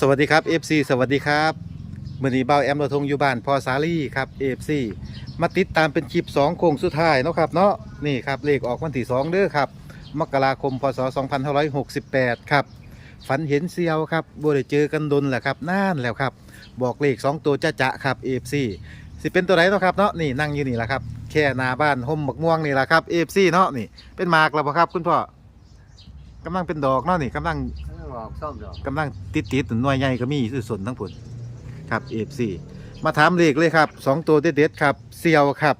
สวัสดีครับ FC สวัสดีครับมื่อนี้เบาแอมเราทงอยู่บ้านพอสาลี่ครับ FC มาติดตามเป็นคลิป2โค้งสุดท้ายเนาะครับเนาะนี่ครับเลขออกวันที่2เด้อครับมกราคมพศ2568ครับฝันเห็นเซียวครับบ่ได้เจอกันดนแหละครับน่านแล้วครับ บอกเลข 2 ตัวจะจะครับ FC สิเป็นตัวไหนเนาะครับเนาะนี่นั่งอยู่นี่แหละครับ แค่นาบ้านห่มบักม่วงนี่แหละครับ FC เนาะนี่เป็นมากแล้วครับ คุณพ่อกำลังเป็นดอกเนาะนี่กำลังกำลัง ออกซ่อมดอกกำลังติดติดๆหน่วยใหญ่ก็มีคือสนทั้งผลครับเอฟซีมาถามเลขเลยครับสองตัวเด็ดๆครับเซียวครับ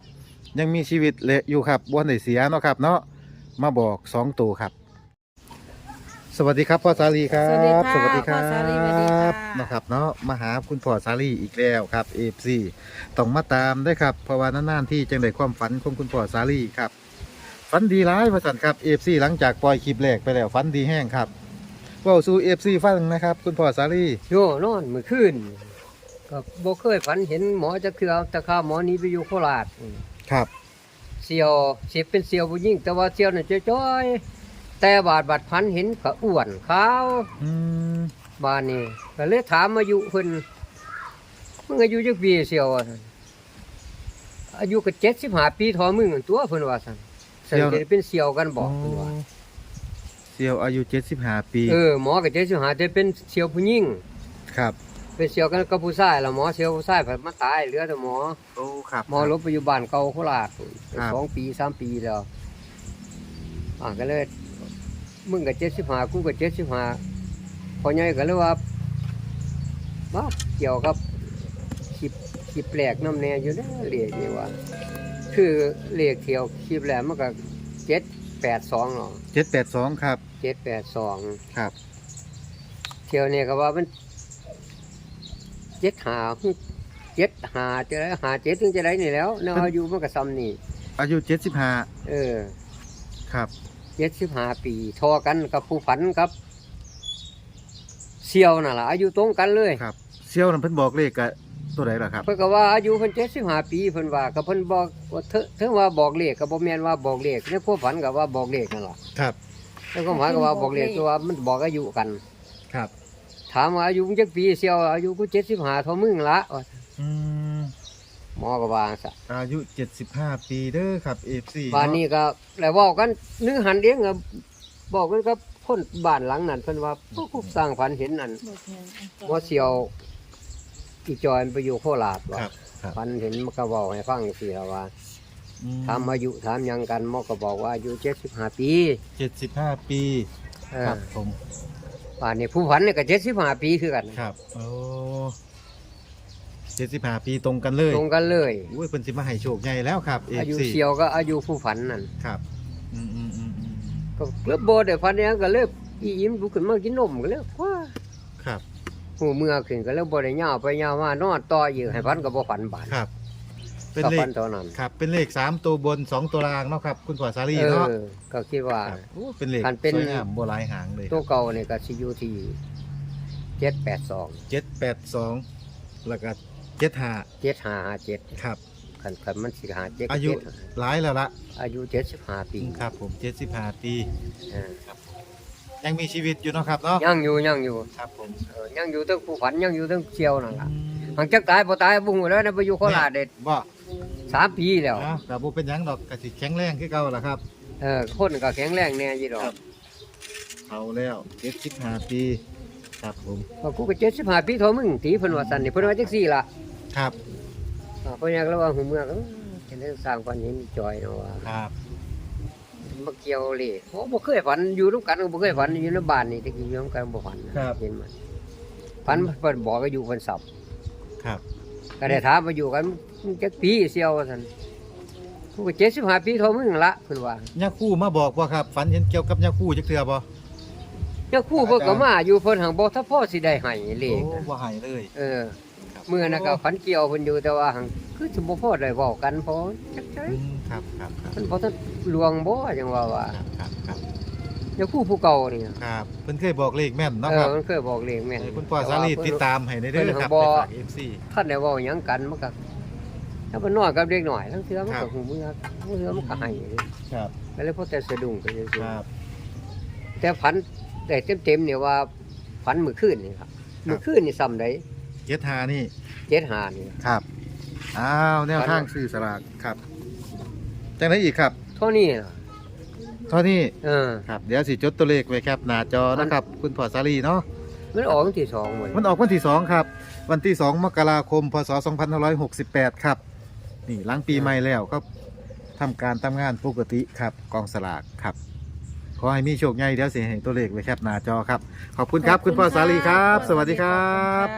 ยังมีชีวิตเหลืออยู่ครับบนไหนเสียเนาะครับ เนาะมาบอกสองตัวครับ สวัสดีครับพ่อสาลีครับ สวัสดีค่ะครัพ่อสาลีสวัสดีค่ะ นะครับเนาะมาหาคุณพ่อสาลีอีกแล้วครับเอฟซีต้องมาตามได้อครับเพราะว่านานๆที่จังได้ความฝันของคุณพ่อสาลีครับฝันดีร้ายพระสันครับเอฟซีหลังจากปล่อยคลิปแรกไปแล้วฝันดีแห้งครับ เว่าสู่เอฟซีฟังนะครับ คุณพ่อสาลีโยนอนมื้อคืนก็บ่เคยฝันเห็นหมอจะคือเอาแต่ข้าหมอนี้ไปอยู่โคราชอืมครับเสียวเสียเป็นเสียวผู้หญิงแต่ว่าเสียวน่ะจ้อยๆแต่บาดบาดพันเห็นก็อ้วนขาวอืมบานนี้ก็เลยถามอายุเพิ่นมึงอายุจักปีเสียวว่าซั่นอายุก็75ปีเทอมึงนั่นตัวเพิ่นว่าซั่นสันจะเป็นเสียวกันบอกเพิ่นว่า เซียวอายุ75ปี เออหมอก็75แต่เป็นเสียวผู้หญิงครับ เป็นเสียวกันกับผู้ชายแล้วหมอเสียวผู้ชายเพิ่นมาตายเหลือแต่หมอโอ้ครับ หมอลบไปอยู่บ้านเก่าโคราชครับ สองปีสามปีแล้วอ่าก็เลยมึงก็เจ็ดสิบห้ากูก็เจ็ดสิบห้าพอใหญ่ก็เลยว่ามาเกี่ยวกับคลิปคลิปแปลกน้ำแน่อยู่นะเรียกนี่ว่า คือเลขเที่ยวคลิปแรกมันก็เจ็ด แปดสองเนาะ782ครับ เจ็ดแปดสองครับ เที่ยวเนี่ยก็ว่ามันเจ็ดหาเจ็ดหาจะได้หาเจ็ดถึงจะได้นี่แล้วเนาะอายุมันก็ซ้ำนี่ อายุ75เออ ครับเจ็ดสิบห้าปีทอกันกับผู้ฝันครับเสี่ยวน่ะล่ะอายุตรงกันเลยครับเซียวนั่นเพิ่นบอกเลขกะ ตัวไหนล่ะครับ เพิ่นก็ว่าอายุเพิ่นเจ็ดสิบห้าปีเพิ่นว่าก็เพิ่นบอกว่าเถอะถึงว่าบอกเลขก็บ่แม่นว่าบอกเลขในความฝันก็ว่าบอกเลขนั่นล่ะครับ ในความฝันก็ว่าบอกเลขตัวว่ามันบอกอายุกัน ครับ ถามว่าอายุมึงจักปีเสี่ยวอายุกูเจ็ดสิบห้าเท่ามึงละว่าอืมหมอก็ว่าซะอายุ 75 ปีเด้อครับ FC บ้านนี้ก็แล้วเว้ากันนึกหันเดียงก็บอกกันกับคนบ้านหลังนั้นเพิ่นว่าผู้สร้างฝันเห็นนั่นหมอเสียว อีจอยมันไปอยู่โคราชคว่ารับครับ พันเห็นมันก็บอกให้ฟังสิแล้วว่าอืมถามอายุถามหยังกันหมอก็บอกว่าอายุเจ็ดสิบห้าปี75ปี เอคอรับผมป่านนี้ผู้พันเนี่ยก็เจ็ดสิบห้าปีคือกัน ครับโอ้75ปีตรงกันเลยตรงกันเลย อุ้ยเพิ่นสิมาให้โชคใหญ่แล้วครับอายุ FC เสียวก็อายุผู้พันนั่นครับอืมอืมอืมอืมก็เลือบโบเดี๋ยวพันเนี้ยก็เลิกอีอิ่มลุกขึ้นมากินนมก็เลิกว่าครับ หูเมื่อขึ้นก็เลิกบ่ได้ย่าวไปย่าวมานอนต่ออยู่ให้พันก็บ่ฝันบาดครับ เป็นก็เลฝัขนเท่านั้นครับ เป็นเลขสามตัวบนสองตัวล่างเนาะครับ คุณพ่อสาลีเอเนาะอก็คิดว่า ครับโอ้เป็นเลขคันเป็น สวยงามโบราณหางเลยตัวเก่าเนี่ยก็สิอยู่ที่เจ็ดแปดสองเจ็ดแปดสองแล้วก็เจ็ดห้าเจ็ดห้าห้าเจ็ดครับ คันคันมันสิหาเจ็ดอายุเจ็ดหลายแล้วละอายุเจ็ดสิบห้าปี ครับผมเจ็ดสิบห้าปีเออ ยังมีชีวิตอยู่เนาะครับเนาะยังอยู่ยังอยู่ครับผมเออยังอยู่ทั้งผู้ฝันยังอยู่ทั้งเชียวนั่นล่ะอืมหลังจากตายพอตายบุ้งแล้วนะไปอยู่โคราชเด็ดบ่สามปีแล้วนะแต่บ่เป็นหยังดอกกะสิแข็งแรงคือเก่าล่ะครับเออคนก็แข็งแรงแน่ยี่ดอครักบเอาแล้วเจ็ดสิบห้าปีครับผมว่ากูก็เจ็ดสิบห้าปีเท่ามึงตีเพิ่นว่าสันนี่เพิ่นว่าจังสี่ล่ะครับอ่าเพิ่นอยากระว่าหูเมืองเอ้อเห็นได้สร้างฝันเห็นจอยเนาะว่าครับ มาเกี่ยวเลยโอ้บ่เคยฝันอยู่ร่วมกันก็บ่เคยฝันอยู่ในบ้านนี่ตะกี้อยู่ร่วมกันบ่ฝันนะครับ เห็นมันฝันเพิ่นบอกก็อยู่เพิ่นสับครับ ก็ได้ถามมาอยู่กันมึงจักปีเสียวว่าซั่นกูก็75ปีเท่ามึงละเพิ่นว่ายาคู่มาบอกว่าครับ ฝันเห็นเกี่ยวกับยาคู่จักเทื่อบ่เจ้าคู่เพิ่นก็มาอยู่เพิ่นหังบ่ถ้าพ่อสิได้ให้เลขโอ้บ่ใหายเลย เออเมื่อนั้นก็ฝันเกี่ยวเพิ่นอยู่แต่ว่าหังคือสิบ่พอได้เว้ากันเพราะจักใจอืมครับครับครับเพิ่นบ่ทันลวงบ่จังว่าว่าครับครับครับเจ้าคู่ผู้เก่านี่ครับเพิ่นเคยบอกเลขแม่นเนาะเอคอรับมันเคยบอกเลขแม่น ให้คุณพ่อสาลีติดตามให้ในเด้อครับเพิ่นไปบอกฝาก FC ท่านได้เว้าหยังกันมันก็ถ้ามันน้อยกับเด็กหน่อยทั้งเทื่อมันครัก็บ หูเมือทั้งเทื่อมันก็ให้ครับก็เลยพอแต่สะดุ้งไปซื่อครับ ๆแต่ฝันแต่เต็มๆเนี่ยว่าฝันมื้อคืนนี่ครับครัเมื่บอคืนนี่ซ้ำได้ เจ็ดหานี่เจ็ดหานี่ครับอ้าวแนวทางซื้อสลากครับจังไรอีกครับเท่านี้ล่ะเท่านี้เออครับเดี๋ยวสิจดตัวเลขไว้ครับหน้าจอนะครับ คุณพอสาลีเนาะมันออกวันที่สองหมดมันออกวันที่2ครับ วันที่2มกราคมพศ2568ครับ นี่หล้างปีใหม่แล้วก็ทำการทำงานปกติครับกองสลากครับข อให้มีโชคใหญ่เดี๋ยวสิให้ตัวเลขไว้ครับหน้าจอครับ ขอบคุณครับคุณพ่อสาลีครับ สวัสดีครับ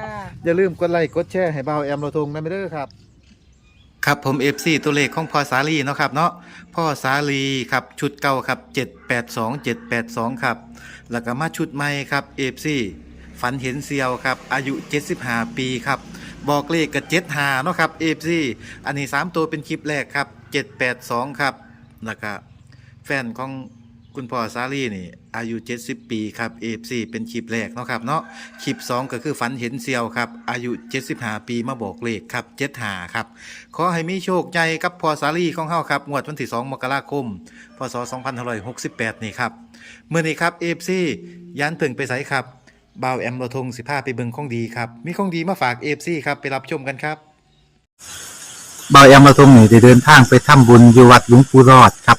อย่าลืมกดไลค์กดแชร์ให้เบาแอมโรทงนะไม่เด้อครับ ครับผม FC ตัวเลขของพ่อสาลีเนาะครับเนาะพ่อสาลีครับชุดเก่าครับ 782 782 ครับ แล้วก็มาชุดใหม่ครับ FC ฝันเห็นเซียวครับ อายุ 75 ปีครับ บอกเลขกับ75เนาะครับ FC อันนี้ 3 ตัวเป็นคลิปแรกครับ 782 ครับแล้วก็แฟนของ คุณพ่อสาลีนี่ อายุ 70 ปีครับ FC เป็นคลิปแรกเนาะครับเนาะคลิป 2 ก็คือฝันเห็นเซียวครับ อายุ 75 ปีมาบอกเลขครับ75ครับ ขอให้มีโชคใหญ่กับพ่อสาลีของเฮาครับงวดวันที่ 2 มกราคม พศ 2568 นี่ครับเมื่อนี้ครับ FC ยันเพิ่งไปไสครับบ่าวแอมโรทง15ไปเบิงของดีครับ มีของดีมาฝาก FC ครับไปรับชมกันครับบ่าวแอมโรทงนี่ได้เดินทางไปทำบุญอยู่วัดหลวงปู่รอดครับ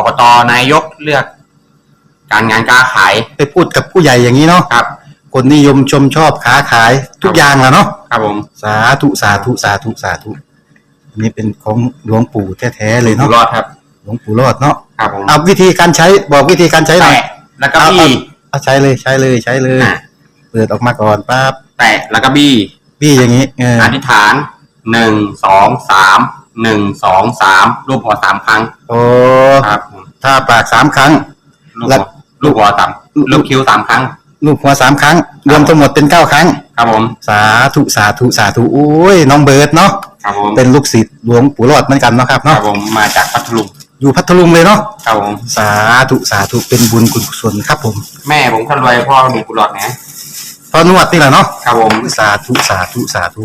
อบตนายกเลือก การงานการขายไปพูดกับผู้ใหญ่อย่างนี้เนาะครับ คนนิยมชมชอบค้าขายทุกอย่างละเนาะครับผมสาธุสาธุสาธุสาธุอันนี้เป็นของหลวงปู่แท้ๆเลยอยู่เนาะรอดครับ หลวงปู่รอดเนาะครับผมเอาวิธีการใช้บอกวิธีการใช้หน่อยแตะแล้วก็บี้ เอาใช้เลยใช้เลยใช้เลยอะ เปิดออกมาก่อนปั๊บแตะแล้วก็บี้พี่อย่างนี้เอออธิษฐานหนึ่งสองสาม หนึ่งสองสามรูปหัวสามครั้งโอ้ครับผมถ้าปากสามครั้ง ลูกแล้หัววลูกหัวสามลูกคิ้วสามครั้ง ลูกหัวสามครั้ง รวมทั้งหมดเป็นเก้าครั้ง ครับผมสาธุสาธุสาธุโอ้ยน้องเบิร์ดเนาะครับผมเป็นลูกศิษย์หลวงปู่รอดเหมือนกันเนาะครับครัเนาะบผมมาจากพัทลุงอยู่พัทลุงเลยเนาะครับผมสาธุสาธุเป็นบุญกุศลครับผมแม่ผมคนรวยพ่อมีกุหลาบนะพอนวดนี่แหละเนาะครับผมสาธุสาธุสาธุ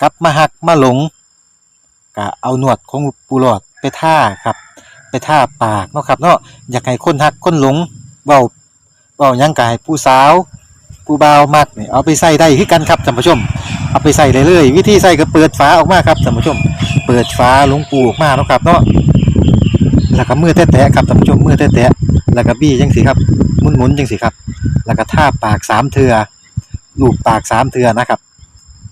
กลับมาหักมาหลงก็เอาหนวดของปูหลอดไปท่าครับ ไปท่าปากเนาะครับเนาะอยากให้คนหักคนหลงเว้าเว้ายังกายผู้สาวผู้บ่าวมักเนี่ยเอาไปใส่ได้คือกันครับท่านผู้ชม เอาไปใส่เลยเลยวิธีใส่ก็เปิดฝาออกมาครับท่านผู้ชม เปิดฝาหลวงปูออกมาเนาะครับเนาะแล้วก็มือแตะๆครับท่านผู้ชมมือแตะๆแล้วก็บี้จังสิครับหมุนๆจังสิครับ แล้วก็ท่าปากสามเทือลูบปากสามเทือนะครับ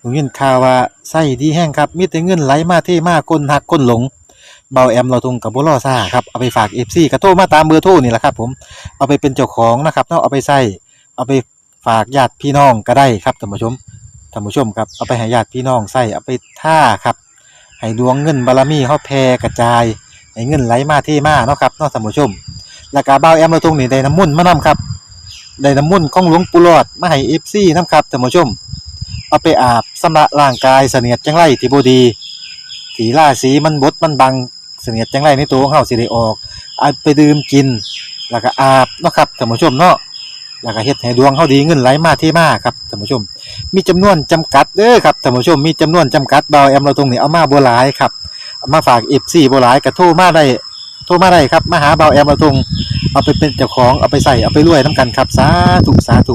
ผมยินข่าวว่าไส้ดีแห้งครับ มีแต่เงินไหลมาเทมาคนหักคนหลงเบาแอมเราทุงกับบุรอซ่าครับเอาไปฝาก FC กระโทรมาตามเบอร์โทรนี่แหละครับ ผมเอาไปเป็นเจ้าของนะครับเนาะเอาไปใส่เอาไปฝากญาติพี่น้องก็ได้ครับท่านผู้ชมท่านผู้ชมครับเอาไปให้ญาติพี่น้องใส่เอาไปท่าครับให้ดวงเงินบารมีเฮาแผ่กระจายให้เงินไหลมาเทมาเนาะครับเนาะท่านผู้ชมแล้วก็บ่าแอมเราตรงนี้ได้น้ำมุ่นมานํครับได้น้ำมุ่นของหลวงปู่หลอดมาให้ FC นํครับท่านผู้ชม เอาไปอาบสำระร่างกายเสนียดจังไรที่บ่ดีที่ราศีมันบดมันบังเสนียดจังไรในตัวของเฮาสิได้ออกเอาไปดื่มกิน แล้วก็อาบเนาะครับท่านผู้ชมเนาะแล้วก็เฮ็ดให้ดวงเฮาดีเงินไหลมาเทมาครับท่านผู้ชม มีจำนวนจำกัดเด้อครับท่านผู้ชมมีจำนวนจำกัดเบาแอมเราตรงนี้เอามาบ่หลายครับเอามาฝาก FC บ่หลายก็โทรมาได้โทรมาได้ครับมาหาเบาแอมเราตรงเอาไปเป็นเจ้าของเอาไปใส่เอาไปรวยนํกันครับสาธุสาธุ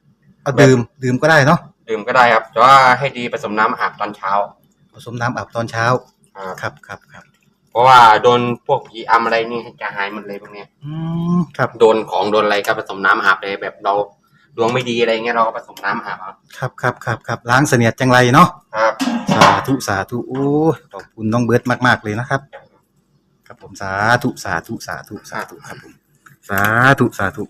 เอาดื่มดื่มก็ได้เนาะดื่มก็ได้ครับแต่ว่าให้ดีผสมน้ำอาบตอนเช้าผสมน้ำอาบตอนเช้าครับครับครับครับเพราะว่าโดนพวกผีอำอะไรนี่จะหายหมดเลยพวกเนี้ยอืมครับโดนของโดนอะไรก็ผสมน้ำอาบเลยแบบเราดวงไม่ดีอะไรเงี้ยเราก็ผสมน้ำอาบเอาครับครับครับครับล้างเสนียดจังไรเนาะครับ สาธุสาธุโอ้ยขอบคุณน้องเบิร์ตมากๆเลยนะครับ ครับผมสาธุสาธุสาธุสาธุครับผมสาธุสาธุ